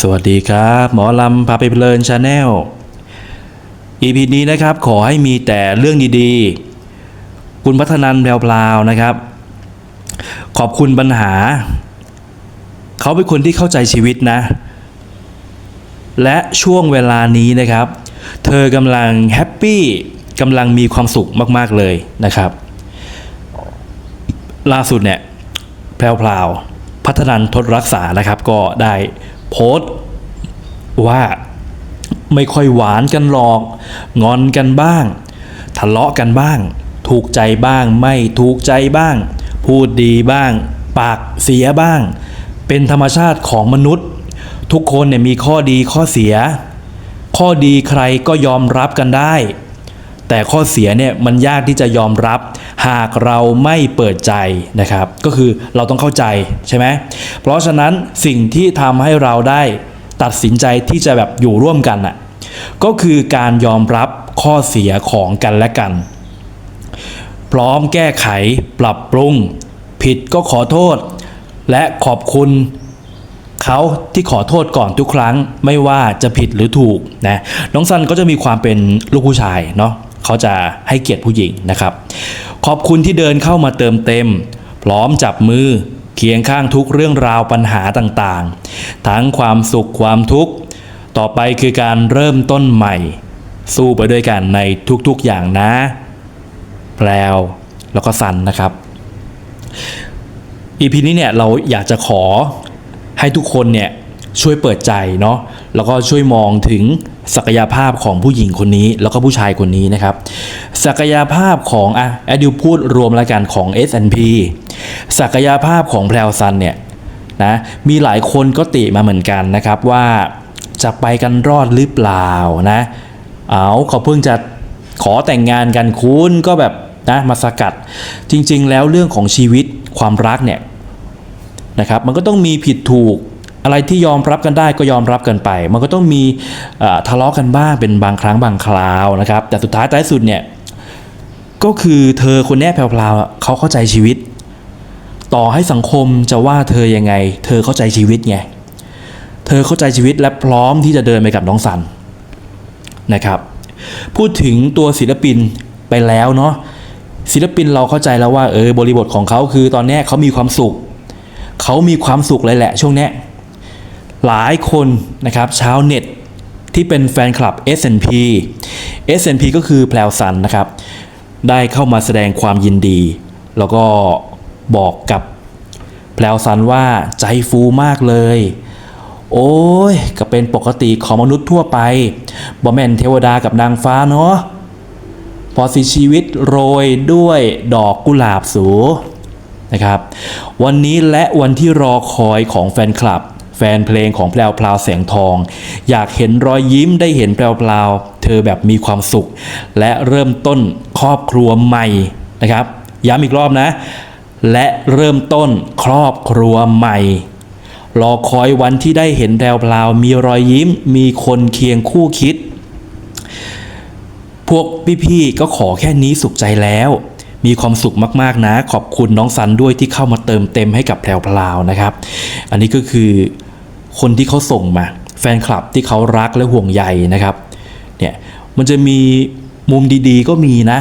สวัสดีครับ หมอลำพาไปเพลินชาแนล EP นี้นะครับขอให้มีแต่เรื่องดีๆ คุณพัฒนันแพรวๆนะครับ ขอบคุณปัญหา เขาเป็นคนที่เข้าใจชีวิตนะ และช่วงเวลานี้นะครับ เธอกำลังแฮปปี้กำลังมีความสุขมากๆเลยนะครับ ล่าสุดเนี่ยแพรวๆพัฒนันทดรักษานะครับก็ได้ โพสต์ว่าไม่ค่อยหวานกันหรอก งอนกันบ้าง ทะเลาะกันบ้าง ถูกใจบ้างไม่ถูกใจบ้าง พูดดีบ้าง ปากเสียบ้าง เป็นธรรมชาติของมนุษย์ ทุกคนเนี่ยมีข้อดีข้อเสีย ข้อดีใครก็ยอมรับกันได้ แต่ข้อเสียเนี่ยมันยากที่จะยอมรับ หากเราไม่เปิดใจนะครับ ก็คือเราต้องเข้าใจใช่ไหมเพราะฉะนั้นสิ่งที่ทำให้เราได้ตัดสินใจที่จะแบบอยู่ร่วมกันน่ะก็คือการยอมรับข้อเสียของกันและกัน พร้อมแก้ไขปรับปรุง ผิดก็ขอโทษ และขอบคุณเขาที่ขอโทษก่อนทุกครั้งไม่ว่าจะผิดหรือถูกนะน้องซันก็จะมีความเป็นลูกผู้ชายเนาะ เขาจะให้เกียรติผู้หญิงนะครับ ขอบคุณที่เดินเข้ามาเติมเต็ม พร้อมจับมือเคียงข้างทุกเรื่องราวปัญหาต่างๆ ทั้งความสุขความทุกข์ ต่อไปคือการเริ่มต้นใหม่ สู้ไปด้วยกันในทุกๆอย่างนะแพรวแล้วก็ซันนะครับอีพีนี้เนี่ยเราอยากจะขอให้ทุกคนเนี่ยช่วยเปิดใจเนาะแล้วก็ช่วยมองถึง ศักยภาพของผู้หญิงคนนี้แล้วก็ผู้ชายคนนี้นะครับ ศักยภาพของอะแอดดิวพูดรวมแล้วกันของ S&P ศักยภาพของแพรวซันเนี่ยนะมีหลายคนก็ติมาเหมือนกันนะครับว่าจะไปกันรอดหรือเปล่านะเอาเขาเพิ่งจะขอแต่งงานกันคุณก็แบบนะมาสกัดจริงๆ แล้วเรื่องของชีวิตความรักเนี่ยนะครับมันก็ต้องมีผิดถูก อะไรที่ยอมรับกันได้ก็ยอมรับกันไป มันก็ต้องมีทะเลาะกันบ้างเป็นบางครั้งบางคราวนะครับ แต่สุดท้ายท้ายสุดเนี่ยก็คือเธอคนเนี้แพรวๆเขาเข้าใจชีวิต ต่อให้สังคมจะว่าเธอยังไง เธอเข้าใจชีวิตไงเธอเข้าใจชีวิตและพร้อมที่จะเดินไปกับน้องสันนะครับ พูดถึงตัวศิลปินไปแล้วเนาะศิลปินเราเข้าใจแล้วว่าเออบริบทของเขาคือตอนนี้เขามีความสุข เขามีความสุขเลยแหละช่วงนี้ หลายคนนะครับชาวเน็ตที่เป็นแฟนคลับ S&P S&P ก็คือแพลวซันนะครับ ได้เข้ามาแสดงความยินดี แล้วก็บอกกับแพลวซันว่าใจฟูมากเลย โอ้ยก็เป็นปกติของมนุษย์ทั่วไปบอแมนเทวดากับนางฟ้าเนาะพอสิชีวิตโรยด้วยดอกกุหลาบสูนะครับ วันนี้และวันที่รอคอยของแฟนคลับ แฟนเพลงของแพรวพราวแสงทอง อยากเห็นรอยยิ้มได้เห็นแพรวพราวเธอแบบมีความสุข และเริ่มต้นครอบครัวใหม่นะครับ ย้ำอีกรอบนะ และเริ่มต้นครอบครัวใหม่รอคอยวันที่ได้เห็นแพรวพราวมีรอยยิ้ม มีคนเคียงคู่คิด พวกพี่ๆก็ขอแค่นี้สุขใจแล้ว มีความสุขมากๆนะ ขอบคุณน้องซันด้วยที่เข้ามาเติมเต็มให้กับแพรวพราวนะครับ อันนี้ก็คือ คนที่เขาส่งมา แฟนคลับที่เขารักและห่วงใยนะครับเนี่ยมันจะมีมุมดีๆ ก็มีนะ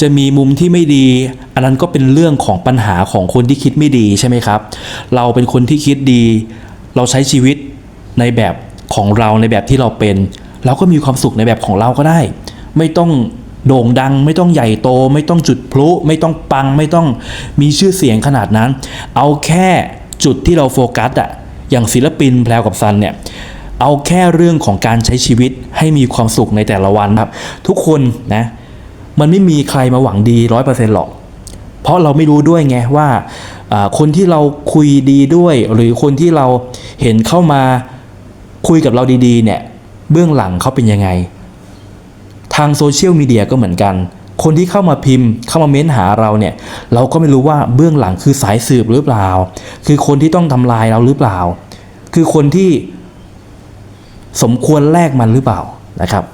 จะมีมุมที่ไม่ดี อันนั้นก็เป็นเรื่องของปัญหาของคนที่คิดไม่ดีใช่ไหมครับ เราเป็นคนที่คิดดี เราใช้ชีวิตในแบบของเราในแบบที่เราเป็น เราก็มีความสุขในแบบของเราก็ได้ ไม่ต้องโด่งดัง ไม่ต้องใหญ่โต ไม่ต้องจุดพลุ ไม่ต้องปัง ไม่ต้องมีชื่อเสียงขนาดนั้น เอาแค่จุดที่เราโฟกัสอะ อย่างศิลปินแพรวกับซันเนี่ยเอาแค่เรื่องของการใช้ชีวิตให้มีความสุขในแต่ละวันครับ ทุกคนนะมันไม่มีใครมาหวังดีร้อยเปอร์เซ็นต์หรอก เพราะเราไม่รู้ด้วยไงว่าอ่าคนที่เราคุยดีด้วย หรือคนที่เราเห็นเข้ามาคุยกับเราดีๆเนี่ยเบื้องหลังเขาเป็นยังไง ทางโซเชียลมีเดียก็เหมือนกัน คนที่เข้ามาพิมพ์เข้ามาเม้นหาเราเนี่ย เราก็ไม่รู้ว่าเบื้องหลังคือสายสืบหรือเปล่า คือคนที่ต้องทำลายเราหรือเปล่า คือคนที่สมควรแลกมันหรือเปล่านะครับ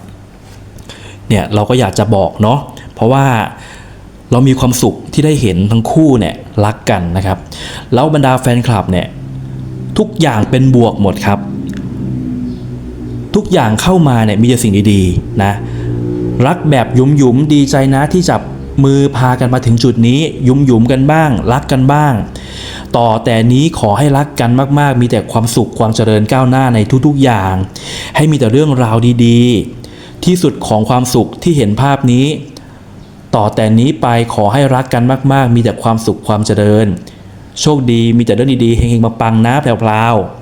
เนี่ยเราก็อยากจะบอกเนาะเพราะว่าเรามีความสุขที่ได้เห็นทั้งคู่เนี่ยรักกันนะครับ แล้วบรรดาแฟนคลับเนี่ยทุกอย่างเป็นบวกหมดครับ ทุกอย่างเข้ามาเนี่ยมีแต่สิ่งดีๆนะ รักแบบยุมหยุมๆดีใจนะที่จับมือพากันมาถึงจุดนี้ยุมหยุมๆกันบ้าง รักกันบ้าง ต่อแต่นี้ขอให้รักกันมากๆ มีแต่ความสุขความเจริญก้าวหน้าในทุกๆอย่าง ให้มีแต่เรื่องราวดีๆ ที่สุดของความสุขที่เห็นภาพนี้ ต่อแต่นี้ไปขอให้รักกันมาก ๆ มีแต่ความสุขความเจริญ โชคดีมีแต่เรื่องดีๆเฮงๆมาปังนะแพรวๆ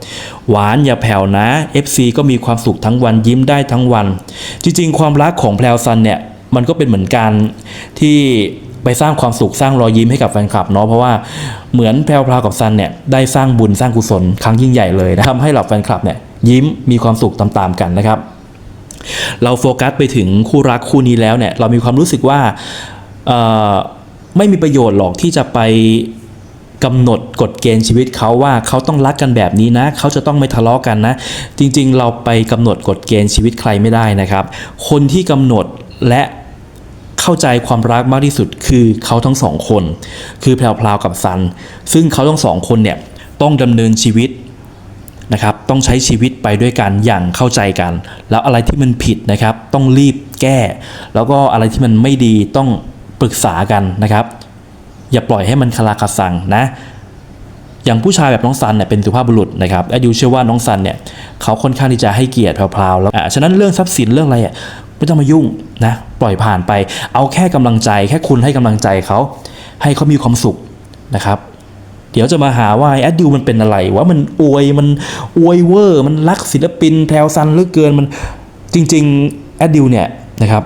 หวานอย่าแผ่วนะ FC ก็มีความสุขทั้งวันยิ้มได้ทั้งวัน จริง ๆ ความรักของแพรวซันเนี่ยมันก็เป็นเหมือนกันที่ไปสร้างความสุขสร้างรอยยิ้มให้กับแฟนคลับเนาะเพราะว่าเหมือนแพรวกับซันเนี่ยได้สร้างบุญสร้างกุศลครั้งยิ่งใหญ่เลยนะทำให้เหล่าแฟนคลับเนี่ยยิ้มมีความสุขตามๆกันนะครับ เราโฟกัสไปถึงคู่รักคู่นี้แล้วเนี่ยเรามีความรู้สึกว่าไม่มีประโยชน์หรอกที่จะไป กำหนดกฎเกณฑ์ชีวิตเขาว่าเขาต้องรักกันแบบนี้นะ เขาจะต้องไม่ทะเลาะกันนะ จริงๆ เราไปกำหนดกฎเกณฑ์ชีวิตใครไม่ได้นะครับ คนที่กำหนดและเข้าใจความรักมากที่สุดคือเขาทั้งสองคน คือแพรวๆกับซัน ซึ่งเขาทั้งสองคนเนี่ยต้องดำเนินชีวิตนะครับต้องใช้ชีวิตไปด้วยกันอย่างเข้าใจกัน แล้วอะไรที่มันผิดนะครับ ต้องรีบแก้ แล้วก็อะไรที่มันไม่ดีต้องปรึกษากันนะครับ อย่าปล่อยให้มันคลาคาซังนะอย่างผู้ชายแบบน้องซันเนี่ยเป็นสุภาพบุรุษนะครับแอดยูเชื่อว่าน้องซันเนี่ยเขาค่อนข้างที่จะให้เกียรติแพรวๆแล้วอะฉะนั้นเรื่องทรัพย์สินเรื่องอะไรอะไม่ต้องมายุ่งนะปล่อยผ่านไป เอาแค่กำลังใจแค่คุณให้กำลังใจเขาให้เขามีความสุขนะครับ เดี๋ยวจะมาหาว่าแอดดิวมันเป็นอะไรว่ามันอวยมันอวยเวอร์ มันรักศิลปินแพรวซันเหลือเกินมันจริงๆแอดดิวเนี่ยนะครับ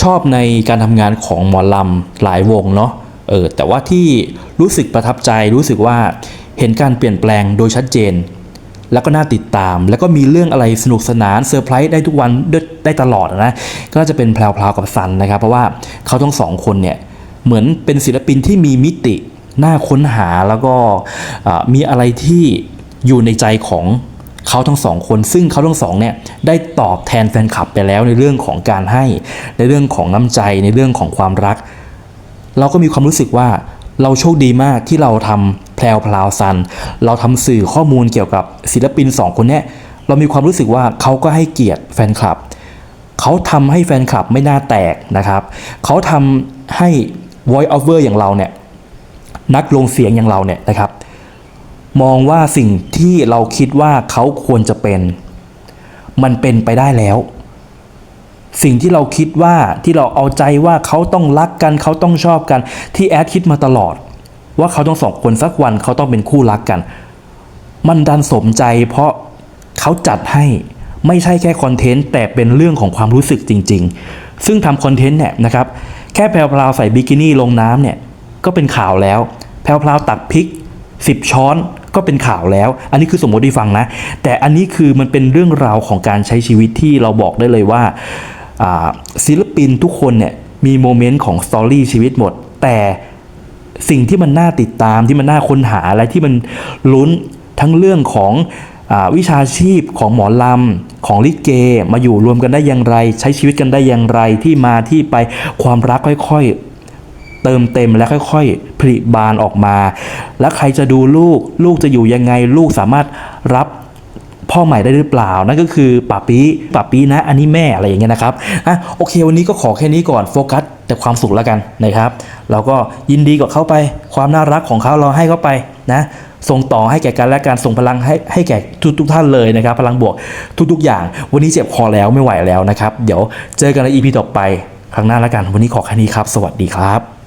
ชอบในการทำงานของหมอลำหลายวงเนาะเออแต่ว่าที่รู้สึกประทับใจรู้สึกว่าเห็นการเปลี่ยนแปลงโดยชัดเจน แล้วก็น่าติดตาม แล้วก็มีเรื่องอะไรสนุกสนานเซอร์ไพรส์ได้ทุกวันได้ได้ตลอดนะก็จะเป็นแพรวๆกับซันนะครับ เพราะว่าเขาทั้งสองคนเนี่ยเหมือนเป็นศิลปินที่มีมิติน่าค้นหาแล้วก็มีอะไรที่อยู่ในใจของ เขาทั้งสองคน ซึ่งเขาทั้งสองเนี่ยได้ตอบแทนแฟนคลับไปแล้วในเรื่องของการให้ ในเรื่องของน้ำใจในเรื่องของความรัก เราก็มีความรู้สึกว่าเราโชคดีมากที่เราทำแพลวพลาวซัน เราทำสื่อข้อมูลเกี่ยวกับศิลปินสองคนเนี้ยเรามีความรู้สึกว่าเขาก็ให้เกียรติแฟนคลับเขาทำให้แฟนคลับไม่น่าแตกนะครับเขาทำให้ voice over อย่างเราเนี่ยนักลงเสียงอย่างเราเนี่ยนะครับ มองว่าสิ่งที่เราคิดว่าเขาควรจะเป็น มันเป็นไปได้แล้ว สิ่งที่เราคิดว่าที่เราเอาใจว่าเขาต้องรักกันเขาต้องชอบกัน ที่แอดคิดมาตลอด ว่าเขาต้องสองคนสักวันเขาต้องเป็นคู่รักกัน มันดันสมใจเพราะเขาจัดให้ไม่ใช่แค่คอนเทนต์แต่เป็นเรื่องของความรู้สึกจริง ๆ ซึ่งทำคอนเทนต์เนี่ยนะครับ แค่แพรวๆใส่บิกินี่ลงน้ำเนี่ยก็เป็นข่าวแล้ว แพรวๆตักพริก 10 ช้อน ก็เป็นข่าวแล้ว อันนี้คือสมมติให้ฟังนะ แต่อันนี้คือมันเป็นเรื่องราวของการใช้ชีวิตที่เราบอกได้เลยว่าศิลปินทุกคนเนี่ยมีโมเมนต์ของสตอรี่ชีวิตหมด แต่สิ่งที่มันน่าติดตามที่มันน่าค้นหาและที่มันลุ้นทั้งเรื่องของอวิชาชีพของหมอลำของลิเก มาอยู่รวมกันได้อย่างไร ใช้ชีวิตกันได้อย่างไรที่มาที่ไปความรักค่อยๆ เติมเต็มและค่อยๆผลิบานออกมา แล้วใครจะดูลูก ลูกจะอยู่ยังไงลูกสามารถรับพ่อใหม่ได้หรือเปล่า นั่นก็คือป่าปีป่าปีนะ อันนี้แม่อะไรอย่างเงี้ยนะครับอะโอเค วันนี้ก็ขอแค่นี้ก่อนโฟกัสแต่ความสุขแล้วกันนะครับเราก็ยินดีกับเขาไป ความน่ารักของเขาเราให้เขาไปนะส่งต่อให้แก่กันและการส่งพลังให้ให้แก่ทุกทุกท่านเลยนะครับ พลังบวกทุก ๆ อย่าง วันนี้เจ็บคอแล้วไม่ไหวแล้วนะครับ เดี๋ยวเจอกันใน EP ต่อไปครั้งหน้าแล้วกัน วันนี้ขอแค่นี้ครับ สวัสดีครับ